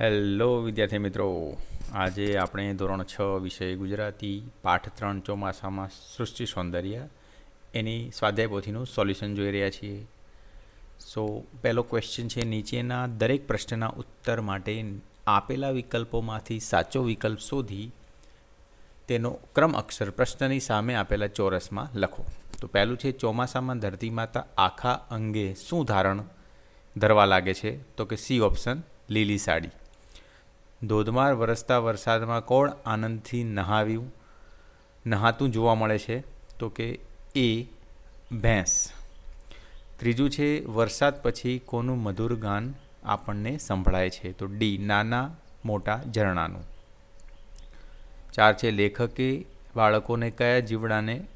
Hello વિદ્યાર્થી મિત્રો. આજે આપણે ધોરણ છ વિષય ગુજરાતી, પાઠ ત્રણ ચોમાસામાં સૃષ્ટિ સૌંદર્ય, એની સ્વાધ્યાય પોથીનું સોલ્યુશન જોઈ રહ્યા છીએ. સો પહેલો ક્વેશ્ચન છે, નીચેના દરેક પ્રશ્નના ઉત્તર માટે આપેલા વિકલ્પોમાંથી સાચો વિકલ્પ શોધી તેનો ક્રમ અક્ષર પ્રશ્નની સામે આપેલા ચોરસમાં લખો. તો પહેલું છે, ચોમાસામાં ધરતી માતા આખા અંગે શું ધારણ ધરવા લાગે છે? તો કે સી ઓપ્શન, લીલી સાડી. ધોધમાર વરસતા વરસાદમાં કોણ આનંદથી નહાવ્યું? નહાતું જોવા મળે છે તો કે એ ભેંસ. ત્રીજું છે, વરસાદ પછી કોનું મધુર ગાન આપણને સંભળાય છે તો ડી, નાના મોટા ઝરણાનું. ચાર છે, લેખકે બાળકોને કયા જીવડાને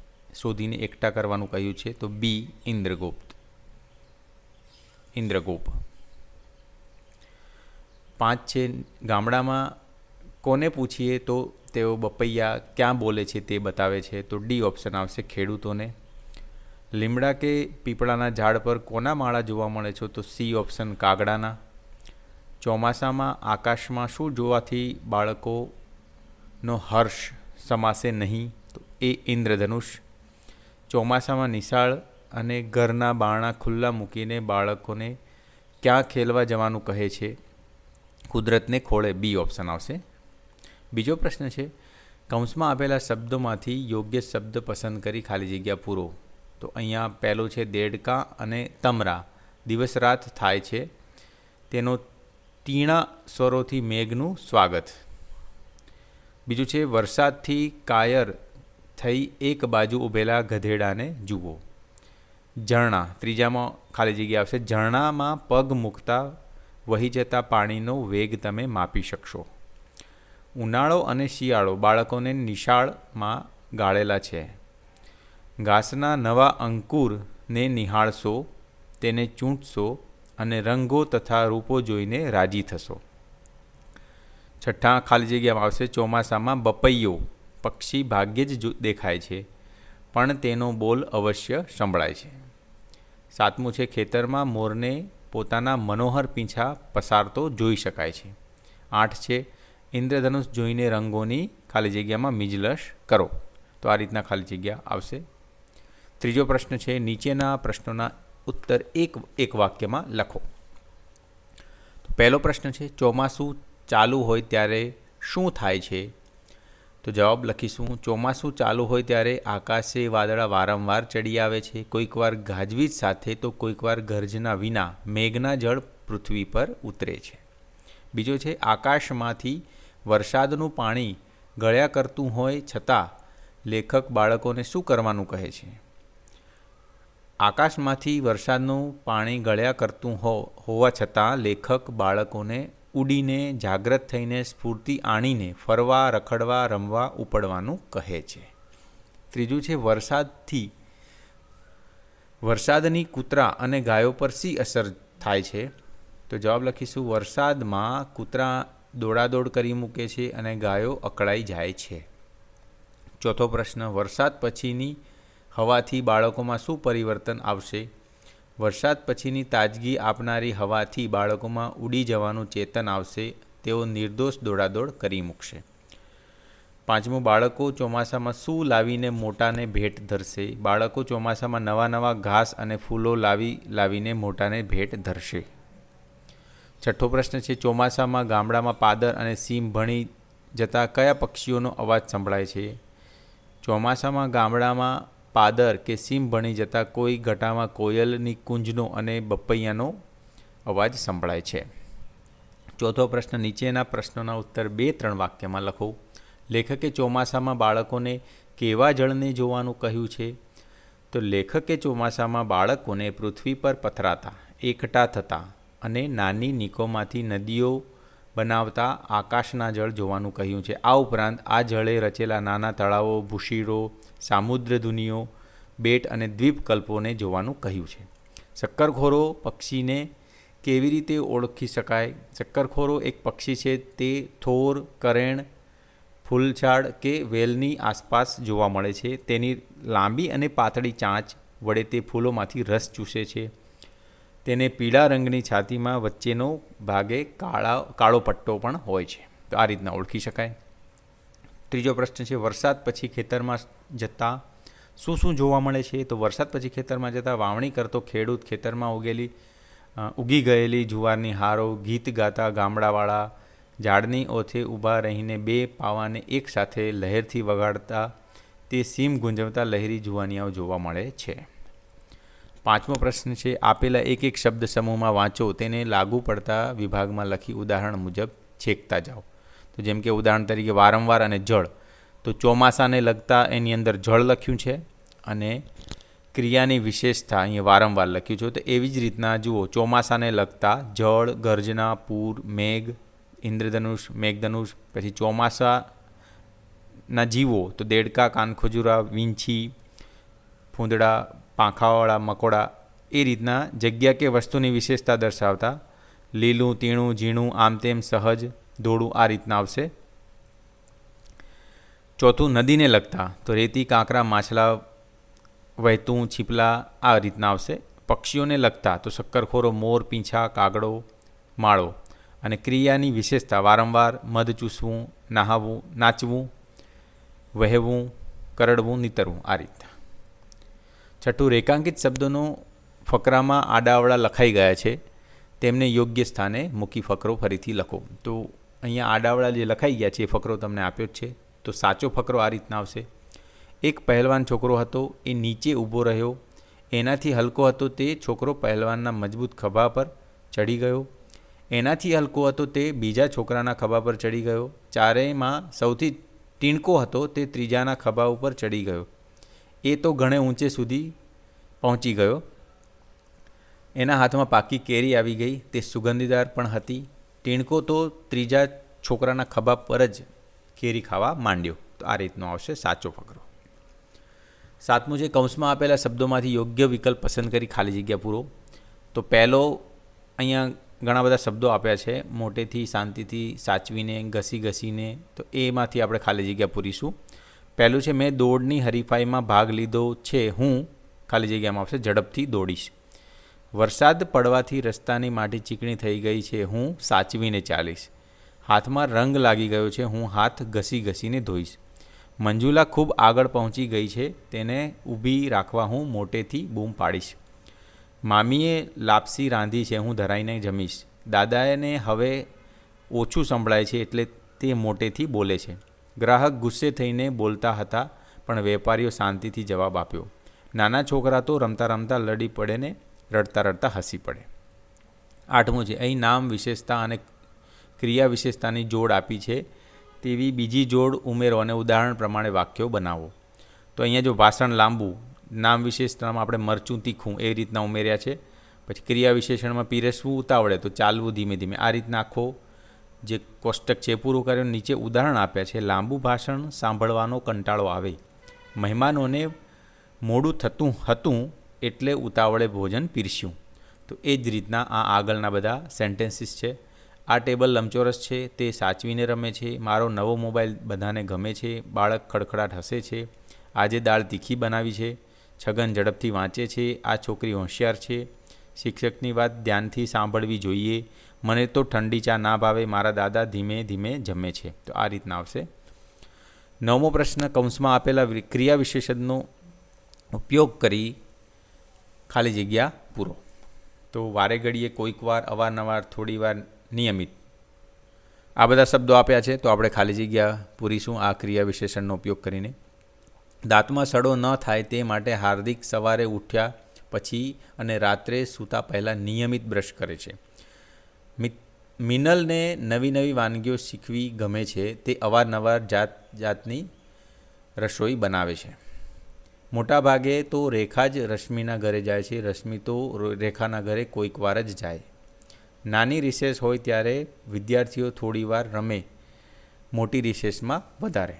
શોધીને એકઠા કરવાનું કહ્યું છે તો બી, ઇન્દ્રગુપ્ત. ઇન્દ્રગોપ પાંચ છે ગામડામાં કોને પૂછીએ તો તેઓ બપૈયા ક્યાં બોલે છે તે બતાવે છે. તો ડી ઓપ્શન આવશે ખેડૂતોને. લીમડા કે પીપળાના ઝાડ પર કોના માળા જોવા મળે છે તો સી ઓપ્શન કાગડાના. ચોમાસામાં આકાશમાં શું જોવાથી બાળકોનો હર્ષ સમાશે નહીં તો એ ઇન્દ્રધનુષ. ચોમાસામાં નિશાળ અને ઘરના બારણા ખુલ્લા મૂકીને બાળકોને ક્યાં ખેલવા જવાનું કહે છે? કુદરતને ખોળે બી ઓપ્શન આવશે. બીજો પ્રશ્ન છે, કૌંસમાં આપેલા શબ્દોમાંથી યોગ્ય શબ્દ પસંદ કરી ખાલી જગ્યા પૂરો. તો અહીંયા પહેલો છે, દેડકા અને તમરા. દિવસ રાત થાય છે. તેનો તીણા સ્વરોથી મેઘનું સ્વાગત. બીજું છે, વરસાદથી કાયર થઈ એક બાજુ ઊભેલા ગધેડાને જુઓ. ઝરણા, ત્રીજામાં ખાલી જગ્યા આવશે. ઝરણામાં પગ મૂકતા વહી જતા પાણીનો વેગ તમે માપી શકશો. ઉનાળો અને શિયાળો બાળકોને નિશાળમાં ગાળેલા છે. ઘાસના નવા અંકુરને નિહાળશો, તેને ચૂંટશો અને રંગો તથા રૂપો જોઈને રાજી થશો. છઠ્ઠા ખાલી જગ્યામાં આવશે, ચોમાસામાં બપૈયો, પક્ષી ભાગ્યે જ દેખાય છે, પણ તેનો બોલ અવશ્ય સંભળાય છે. સાતમું છે ખેતરમાં મોરને પોતાના મનોહર પીંછા પસારતો જોઈ શકાય છે. આઠ છે, ઇન્દ્રધનુષ જોઈને રંગોની ખાલી જગ્યામાં મિજલશ કરો. તો આ રીતના ખાલી જગ્યા આવશે. ત્રીજો પ્રશ્ન છે, નીચેના પ્રશ્નોના ઉત્તર એક એક વાક્યમાં લખો. તો પહેલો પ્રશ્ન છે, ચોમાસું ચાલુ હોય ત્યારે શું થાય છે? તો જવાબ લખીશું. ચોમાસું ચાલુ હોય ત્યારે આકાશે વાદળા વારંવાર ચડી આવે છે. કોઈકવાર ગાજવીજ સાથે તો કોઈકવાર ગર્જના વિના મેઘના જળ પૃથ્વી પર ઉતરે છે. બીજો છે, આકાશમાંથી વરસાદનું પાણી ગળ્યા કરતું હોય છતાં લેખક બાળકોને શું કરવાનું કહે છે? આકાશમાંથી વરસાદનું પાણી ગળ્યા કરતું હો, હોવા છતાં લેખક બાળકોને ઉડીને, જાગ્રત થઈને, સ્ફૂર્તિ આણીને, ફરવા, રખડવા, રમવા, ઉપડવાનું કહે છે. ત્રીજું છે, વરસાદથી, વરસાદની કૂતરા અને ગાયો પર શી અસર થાય છે? તો જવાબ લખીશું, વરસાદમાં કૂતરા દોડાદોડ કરી મૂકે છે અને ગાયો અકળાઈ જાય છે. ચોથો પ્રશ્ન, વરસાદ પછીની હવાથી બાળકોમાં શું પરિવર્તન આવશે? વરસાદ પછીની તાજગી આપનારી હવાથી બાળકોમાં ઉડી જવાનું ચેતન આવશે, તેઓ નિર્દોષ દોડાદોડ કરી મૂકશે. પાંચમું, બાળકો ચોમાસામાં શું લાવીને મોટાને ભેટ ધરશે? બાળકો ચોમાસામાં નવા નવા ઘાસ અને ફૂલો લાવી, લાવીને મોટાને ભેટ ધરશે. છઠ્ઠો પ્રશ્ન છે, ચોમાસામાં ગામડામાં પાદર અને સીમ ભણી જતા કયા પક્ષીઓનો અવાજ સંભળાય છે? ચોમાસામાં ગામડામાં પાદર કે સીમ ભણી જતા કોઈ ઘટામાં કોયલની કુંજનો અને બપૈયાનો અવાજ સંભળાય છે. ચોથો પ્રશ્ન, નીચેના પ્રશ્નોના ઉત્તર બે ત્રણ વાક્યમાં લખો. લેખકે ચોમાસામાં બાળકોને કેવા જળને જોવાનું કહ્યું છે? તો લેખકે ચોમાસામાં બાળકોને પૃથ્વી પર પથરાતા, એકઠા થતા અને નાની નિકોમાંથી નદીઓ બનાવતા આકાશના જળ જોવાનું કહ્યું છે. આ ઉપરાંત આ જળે રચેલા નાના તળાવો ભૂશીરો સામુદ્રધુનીઓ બેટ અને દ્વીપકલ્પોને જોવાનું કહ્યું છે. શક્કરખોરો પક્ષીને કેવી રીતે ઓળખી શકાય? શક્કરખોરો એક પક્ષી છે. તે થોર, કરેણ, ફૂલછાડ કે વેલની આસપાસ જોવા મળે છે. તેની લાંબી અને પાતળી ચાંચ વડે તે ફૂલોમાંથી રસ ચૂસે છે. તેને પીળા રંગની છાતીમાં વચ્ચેનો ભાગે કાળા, કાળો પટ્ટો પણ હોય છે. તો આ રીતના ઓળખી શકાય. ત્રીજો પ્રશ્ન છે, વરસાદ પછી ખેતરમાં જતાં શું શું જોવા મળે છે? તો વરસાદ પછી ખેતરમાં જતાં વાવણી કરતો ખેડૂત ખેતરમાં ઉગેલી ઉગી ગયેલી જુવારની હારો, ગીત ગાતા ગામડાવાળા ઝાડની ઓથે ઊભા રહીને બે પાવાને એકસાથે લહેરથી વગાડતા તે સીમ ગુંજવતા લહેરી જુવાનિયાઓ જોવા મળે છે. પાંચમો પ્રશ્ન છે, આપેલા એક એક શબ્દ સમૂહમાં વાંચો, તેને લાગુ પડતા વિભાગમાં લખી ઉદાહરણ મુજબ છેકતા જાઓ. તો જેમ કે ઉદાહરણ તરીકે વારંવાર અને જળ. તો ચોમાસાને લગતા એની અંદર જળ લખ્યું છે અને ક્રિયાની વિશેષતા અહીંયા વારંવાર લખ્યું છે. તો એવી જ રીતના જુઓ, ચોમાસાને લગતા જળ, ગર્જના, પૂર, મેઘ, ઇન્દ્રધનુષ, મેઘધનુષ, પછી ચોમાસાના જીવો, તો દેડકા, કાનખજુરા, વીંછી, ફૂંદડા પાંખાવાળા મકોડા એ રીતના જગ્યા કે વસ્તુની વિશેષતા દર્શાવતા લીલું, તીણું, ઝીણું, આમ તેમ સહજ ધોળું આ રીતના આવશે. ચોથું, નદીને લગતા તો રેતી, કાંકરા, માછલા વહેતું છીપલા આ રીતના આવશે. પક્ષીઓને લગતા તો શક્કરખોરો, મોર, પીંછા, કાગડો, માળો અને ક્રિયાની વિશેષતા વારંવાર મધ ચૂસવું, નહાવું, નાચવું, વહેવું, કરડવું, નીતરવું આ રીતના. છઠ્ઠું રેખાંકિત શબ્દોનો ફકરામાં આડાવડા લખાઈ ગયા છે. તેમને યોગ્ય સ્થાને મૂકી ફકરો ફરીથી લખો. તો અહીંયા આડાવડા જે લખાઈ ગયા છે એ ફકરો તમને આપ્યો જ છે. તો સાચો ફકરો આ રીતના આવશે. એક પહેલવાન છોકરો હતો, એ નીચે ઊભો રહ્યો. એનાથી હલકો હતો તે છોકરો પહેલવાનના મજબૂત ખભા પર ચડી ગયો. એનાથી હલકો હતો તે બીજા છોકરાના ખભા પર ચડી ગયો. ચારેયમાં સૌથી ટીણકો હતો તે ત્રીજાના ખભા ઉપર ચડી ગયો. એ તો ઘણે ઊંચે સુધી પહોંચી ગયો. એના હાથમાં પાકી કેરી આવી ગઈ, તે સુગંધીદાર પણ હતી. ટીણકો તો ત્રીજા છોકરાના ખભા પર જ કેરી ખાવા માંડ્યો. તો આ રીતનો આવશે સાચો ફકરો સાતમું છે કૌંસમાં આપેલા શબ્દોમાંથી યોગ્ય વિકલ્પ પસંદ કરી ખાલી જગ્યા પૂરો. તો પહેલો અહીંયા ઘણા બધા શબ્દો આપ્યા છે. મોટેથી, શાંતિથી સાચવીને, ઘસી ઘસીને, તો એમાંથી આપણે ખાલી જગ્યા પૂરીશું. પહેલું છે, મેં દોડની હરીફાઈમાં ભાગ લીધો છે, હું ખાલી જગ્યામાં આવશે, ઝડપથી દોડીશ. વરસાદ પડવાથી રસ્તાની માટી ચીકણી થઈ ગઈ છે, હું સાચવીને ચાલીશ. હાથમાં રંગ લાગી ગયો છે, હું હાથ ઘસી ઘસીને ધોઈશ. મંજુલા ખૂબ આગળ પહોંચી ગઈ છે, તેને ઊભી રાખવા હું મોટેથી બૂમ પાડીશ. મામીએ લાપસી રાંધી છે, હું ધરાઈને જમીશ. દાદાને હવે ઓછું સંભળાય છે, એટલે તે મોટેથી બોલે છે. ગ્રાહક ગુસ્સે થઈને બોલતા હતા, પણ વેપારીઓ શાંતિથી જવાબ આપ્યો. નાના છોકરા તો રમતા રમતા લડી પડે ને રડતા રડતા હસી પડે. આઠમું છે, અહીં નામ વિશેષતા અને ક્રિયા વિશેષતાની જોડ આપી છે. તેવી બીજી જોડ ઉમેરો અને ઉદાહરણ પ્રમાણે વાક્યો બનાવો. તો અહીંયા જો ભાષણ લાંબુ, નામ વિશેષતામાં આપણે મરચું તીખું એ રીતના ઉમેર્યા છે. પછી ક્રિયા વિશેષણમાં પીરસવું ઉતાવળે, તો ચાલવું ધીમે ધીમે. આ રીતના આખો જે કોષ્ટક છે પૂરું કર્યું નીચે ઉદાહરણ આપ્યા છે, લાંબુ ભાષણ સાંભળવાનો કંટાળો આવે. મહેમાનોને મોડું થતું હતું એટલે ઉતાવળે ભોજન પીરસ્યું. તો એ જ રીતના આ આગળના બધા સેન્ટેન્સીસ છે. આ ટેબલ લંબચોરસ છે, તે સાચવીને રમે છે, મારો નવો મોબાઈલ બધાને ગમે છે, બાળક ખડખડાટ હસે છે, આજે દાળ તીખી બનાવી છે, છગન ઝડપથી વાંચે છે, આ છોકરી હોશિયાર છે, શિક્ષકની વાત ધ્યાનથી સાંભળવી જોઈએ મને તો ઠંડી ચા ના ભાવે, મારા દાદા ધીમે ધીમે જમે છે. તો આ રીતના આવશે. નવમો પ્રશ્ન, કૌંસમાં આપેલા ક્રિયા વિશેષણનો ઉપયોગ કરી ખાલી જગ્યા પૂરો. તો વારે ઘડીએ કોઈક વાર, અવારનવાર, થોડી વાર નિયમિત. આ બધા શબ્દો આપ્યા છે, તો આપણે ખાલી જગ્યા પૂરીશું આ ક્રિયા વિશેષણનો ઉપયોગ કરીને. દાંતમાં સડો ન થાય તે માટે હાર્દિક સવારે ઉઠ્યા પછી અને રાત્રે સૂતા પહેલાં નિયમિત બ્રશ કરે છે. મિનલને નવી નવી વાનગીઓ શીખવી ગમે છે, તે અવારનવાર જાત, જાતની રસોઈ બનાવે છે. મોટાભાગે તો રેખા જ રશ્મિના ઘરે જાય છે, રશ્મિ તો રેખાના ઘરે કોઈક વાર જ જાય. નાની રિસેસ હોય ત્યારે વિદ્યાર્થીઓ થોડીવાર રમે, મોટી રિસેસમાં વધારે.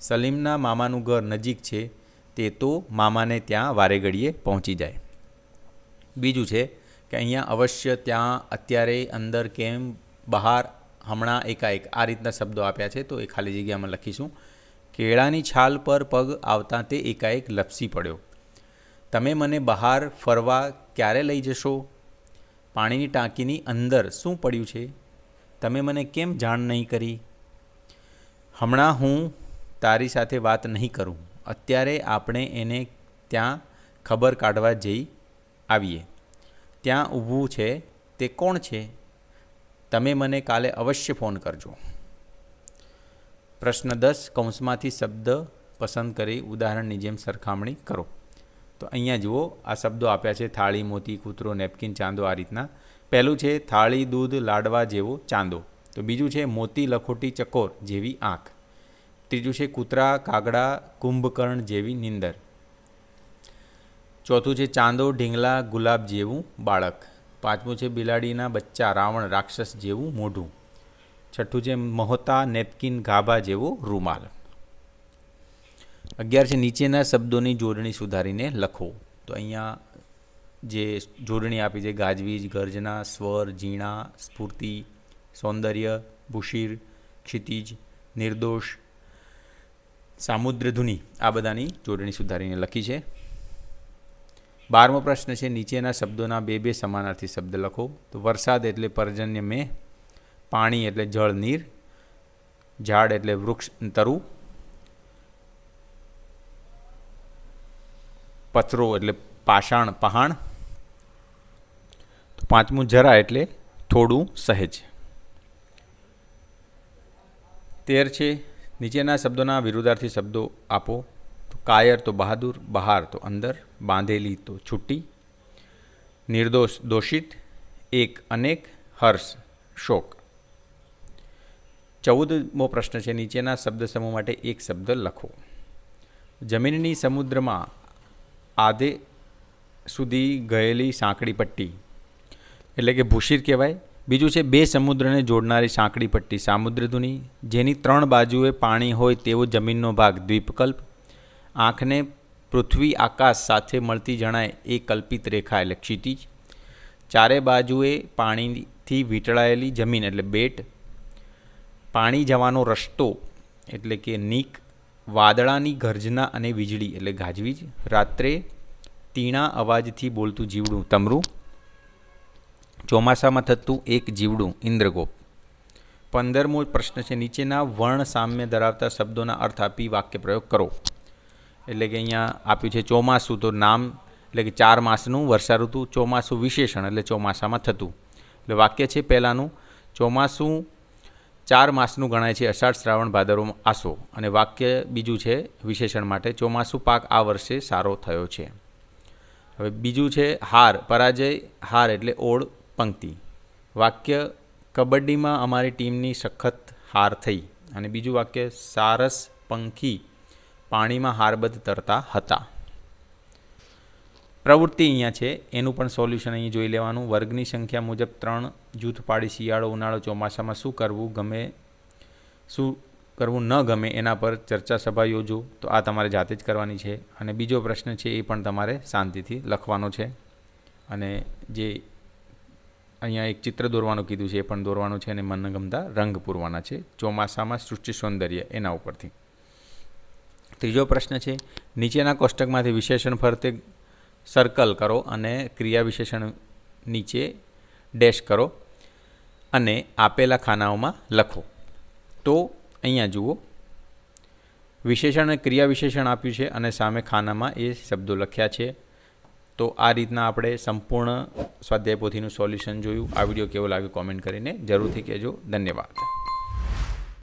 સલીમના મામાનું ઘર નજીક છે, તે તો મામાને ત્યાં વારે ઘડીએ પહોંચી જાય. બીજું છે કે અહીંયા અવશ્ય ત્યાં અત્યારે અંદર કેમ બહાર હમણાં એકાએક આ રીતના શબ્દો આપ્યા છે, તો એ ખાલી જગ્યામાં લખીશું. કેળાની છાલ પર પગ આવતા તે એકાએક લપસી પડ્યો. તમે મને બહાર ફરવા ક્યારે લઈ જશો? પાણીની ટાંકીની અંદર શું પડ્યું છે? તમે મને કેમ જાણ નહીં કરી? હમણાં હું તારી સાથે વાત નહીં કરું. અત્યારે આપણે એને ત્યાં ખબર કાઢવા જઈ આવીએ. ત્યાં ઊભું છે તે કોણ છે? તમે મને કાલે અવશ્ય ફોન કરજો. પ્રશ્ન દસ, કૌંસમાંથી શબ્દ પસંદ કરી ઉદાહરણની જેમ સરખામણી કરો. તો અહીંયા જુઓ, આ શબ્દો આપ્યા છે, થાળી, મોતી, કૂતરો, નેપકિન, ચાંદો આ રીતના. પહેલું છે થાળી, દૂધ, લાડવા જેવો ચાંદો. તો બીજું છે મોતી, લખોટી, ચકોર જેવી આંખ. ત્રીજું છે કૂતરા, કાગડા, કુંભકર્ણ જેવી નીંદર. ચોથું છે ચાંદો, ઢીંગલા, ગુલાબ જેવું બાળક. પાંચમું છે બિલાડીના બચ્ચા, રાવણ, રાક્ષસ જેવું મોઢું. છઠ્ઠું છે મહોતા, નેપકિન, ગાભા જેવો રૂમાલ. અગિયાર છે નીચેના શબ્દોની જોડણી સુધારીને લખો. તો અહીંયા જે જોડણી આપી છે, ગાજવીજ, ગર્જના, સ્વર, ઝીણા, સ્ફૂર્તિ, સૌંદર્ય, ભૂષિર, ક્ષિતિજ, નિર્દોષ, સામુદ્રધુની આ બધાની જોડણી સુધારીને લખી છે. બારમો પ્રશ્ન છે, નીચેના શબ્દોના બે બે સમાનાર્થી શબ્દ લખો. તો વરસાદ એટલે પર્જન્ય મેં પાણી એટલે જળ નીર, ઝાડ એટલે વૃક્ષ તરુ, પથરો એટલે પાષાણ પહાણ. તો પાંચમું જરા એટલે થોડું સહેજ. તેર છે, નીચેના શબ્દોના વિરુદ્ધાર્થી શબ્દો આપો. તો કાયર તો બહાદુર, બહાર તો અંદર. બાંધેલી તો છૂટી, નિર્દોષ દોષિત, એક અનેક હર્ષ, શોક. ચૌદમો પ્રશ્ન છે, નીચેના શબ્દ સમૂહ માટે એક શબ્દ લખો. જમીનની સમુદ્રમાં આધે સુધી ગયેલી સાંકડી પટ્ટી, એટલે કે ભૂશીર કહેવાય. બીજું છે, બે સમુદ્રને જોડનારી સાંકડી પટ્ટી સામુદ્રધુની જેની ત્રણ બાજુએ પાણી હોય તેવો જમીનનો ભાગ દ્વીપકલ્પ. આંખને પૃથ્વી આકાશ સાથે મળતી જણાય એ કલ્પિત રેખા એટલે ક્ષિતિજ. ચારે બાજુએ પાણીથી વીંટળાયેલી જમીન એટલે બેટ. પાણી જવાનો રસ્તો એટલે કે નીક, વાદળાની ગર્જના અને વીજળી એટલે ગાજવીજ. રાત્રે તીણા અવાજથી બોલતું જીવડું તમરું. ચોમાસામાં થતું એક જીવડું ઇન્દ્રગોપ. પંદરમો પ્રશ્ન છે, નીચેના વર્ણ સામ્ય ધરાવતા શબ્દોના અર્થ આપી વાક્ય પ્રયોગ કરો. એટલે કે અહીંયા આપ્યું છે ચોમાસું, તો નામ એટલે કે ચાર માસનું વર્ષા ઋતુ, ચોમાસું વિશેષણ એટલે ચોમાસામાં થતું. એટલે વાક્ય છે પહેલાંનું, ચોમાસું ચાર માસનું ગણાય છે અષાઢ શ્રાવણ ભાદરવો આસો. અને વાક્ય બીજું છે વિશેષણ માટે, ચોમાસું પાક આ વર્ષે સારો થયો છે. હવે બીજું છે હાર, પરાજય, હાર એટલે ઓળ, પંક્તિ. વાક્ય, કબડ્ડીમાં અમારી ટીમની સખત હાર થઈ. અને બીજું વાક્ય, સારસ, પંખી પાણીમાં હારબદ્ધ તરતા હતા. પ્રવૃત્તિ અહીંયા છે, એનું પણ સોલ્યુશન અહીં જોઈ લેવાનું. વર્ગની સંખ્યા મુજબ ત્રણ જૂથ પાડી શિયાળો, ઉનાળો, ચોમાસામાં શું કરવું ગમે, શું કરવું ન ગમે એના પર ચર્ચા સભા યોજો. તો આ તમારે જાતે જ કરવાની છે. અને બીજો પ્રશ્ન છે એ પણ તમારે શાંતિથી લખવાનો છે. અને જે અહીંયા એક ચિત્ર દોરવાનું કીધું છે એ પણ દોરવાનું છે અને મનગમતા રંગ પૂરવાના છે. ચોમાસામાં સૃષ્ટિ સૌંદર્ય એના ઉપરથી. ત્રીજો પ્રશ્ન છે, નીચેના કોષ્ટકમાંથી વિશેષણ ફરતે સર્કલ કરો અને ક્રિયા વિશેષણ નીચે ડેશ કરો અને આપેલા ખાનાઓમાં લખો. તો અહીંયા જુઓ, વિશેષણ ક્રિયા વિશેષણ આપ્યું છે અને સામે ખાનામાં એ શબ્દો લખ્યા છે. તો આ રીતના આપણે સંપૂર્ણ સ્વાધ્યાય પોથીનું સોલ્યુશન જોયું. આ વીડિયો કેવો લાગ્યો કોમેન્ટ કરીને જરૂરથી કહેજો. ધન્યવાદ.